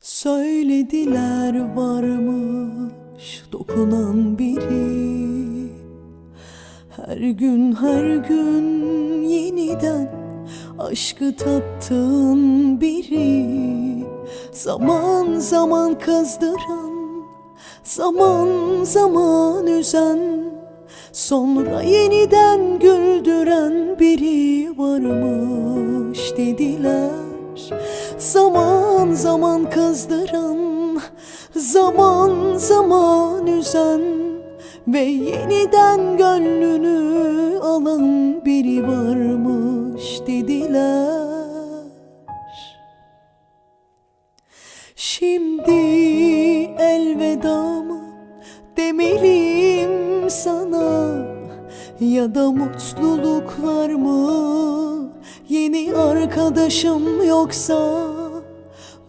Söylediler varmış dokunan biri. Her gün her gün yeniden aşkı tattığın biri. Zaman zaman kızdıran, zaman zaman üzen Sonra yeniden güldüren biri varmış dediler. Zaman zaman kızdıran, zaman zaman üzen Ve yeniden gönlünü alan biri varmış dediler. Şimdi elveda mı demeliyim sana Ya da mutluluklar mı? Yeni arkadaşım yoksa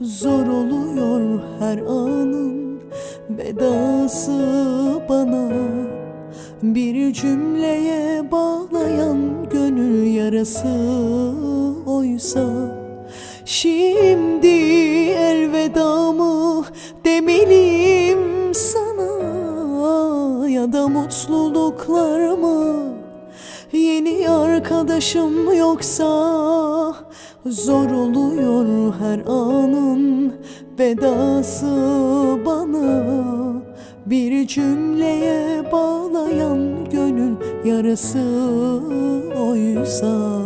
Zor oluyor her anın vedası bana. Bir cümleye bağlayan gönül yarası oysa. Şimdi elveda mı demeliyim sana? Ya da mutluluklar mı? Yeni arkadaşım yoksa Zor oluyor her anın vedası bana. Bir cümleye bağlayan gönül yarası oysa